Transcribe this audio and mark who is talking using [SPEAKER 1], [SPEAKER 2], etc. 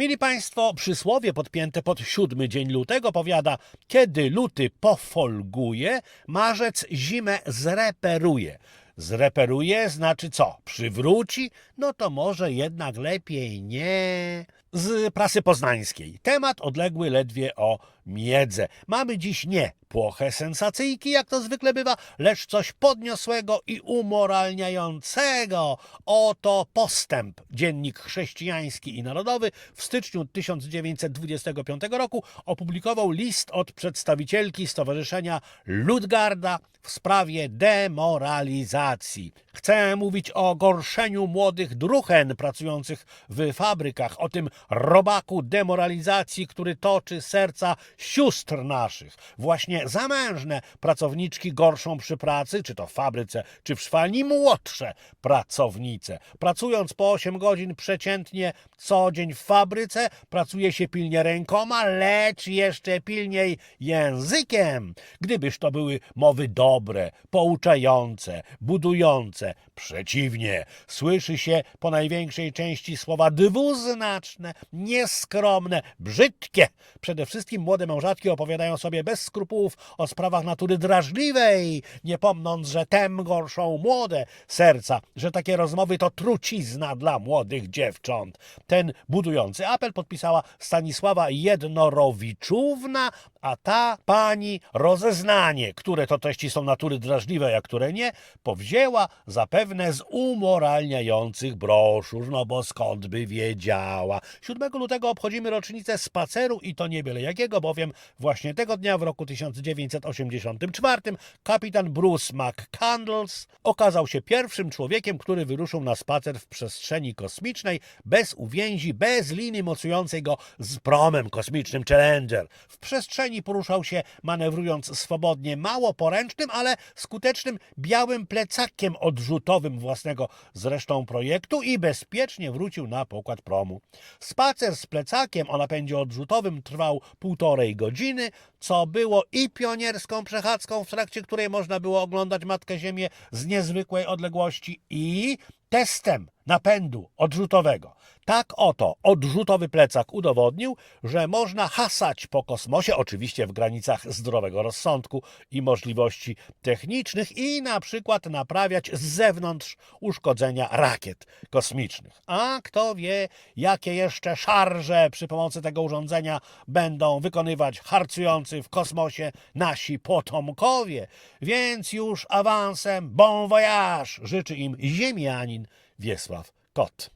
[SPEAKER 1] Mili Państwo, przysłowie podpięte pod siódmy dzień lutego powiada, kiedy luty pofolguje, marzec zimę zreperuje. Zreperuje znaczy co? Przywróci? No to może jednak lepiej nie. Z prasy poznańskiej. Temat odległy ledwie o miedzę. Mamy dziś nie płoche sensacyjki, jak to zwykle bywa, lecz coś podniosłego i umoralniającego. Oto postęp. Dziennik chrześcijański i narodowy w styczniu 1925 roku opublikował list od przedstawicielki Stowarzyszenia Ludgarda w sprawie demoralizacji. Chcę mówić o gorszeniu młodych druchen pracujących w fabrykach, o tym robaku demoralizacji, który toczy serca sióstr naszych. Właśnie zamężne pracowniczki gorszą przy pracy, czy to w fabryce, czy w szwalni, młodsze pracownice. Pracując po 8 godzin przeciętnie co dzień w fabryce, pracuje się pilnie rękoma, lecz jeszcze pilniej językiem. Gdybyż to były mowy dobre, pouczające, budujące. Przeciwnie, słyszy się po największej części słowa dwuznaczne, nieskromne, brzydkie. Przede wszystkim młode mężatki opowiadają sobie bez skrupułów o sprawach natury drażliwej, nie pomnąc, że tem gorszą młode serca, że takie rozmowy to trucizna dla młodych dziewcząt. Ten budujący apel podpisała Stanisława Jednorowiczówna, a ta pani rozeznanie, które to treści są natury drażliwej, a które nie, powzięła zapewne z umoralniających broszur, no bo skąd by wiedziała. 7 lutego obchodzimy rocznicę spaceru i to nie byle jakiego, bowiem właśnie tego dnia w roku 1984 kapitan Bruce McCandles okazał się pierwszym człowiekiem, który wyruszył na spacer w przestrzeni kosmicznej bez uwięzi, bez liny mocującej go z promem kosmicznym Challenger. W przestrzeni poruszał się manewrując swobodnie, mało poręcznym, ale skutecznym białym plecakiem odrzutowym własnego zresztą projektu i bezpiecznie wrócił na pokład promu. Spacer z plecakiem o napędzie odrzutowym trwał półtorej godziny, co było i pionierską przechadzką, w trakcie której można było oglądać Matkę Ziemię z niezwykłej odległości i testem napędu odrzutowego. Tak oto odrzutowy plecak udowodnił, że można hasać po kosmosie, oczywiście w granicach zdrowego rozsądku i możliwości technicznych i na przykład naprawiać z zewnątrz uszkodzenia rakiet kosmicznych. A kto wie, jakie jeszcze szarże przy pomocy tego urządzenia będą wykonywać harcujący w kosmosie nasi potomkowie. Więc już awansem bon voyage życzy im ziemianin Wiesław Kot.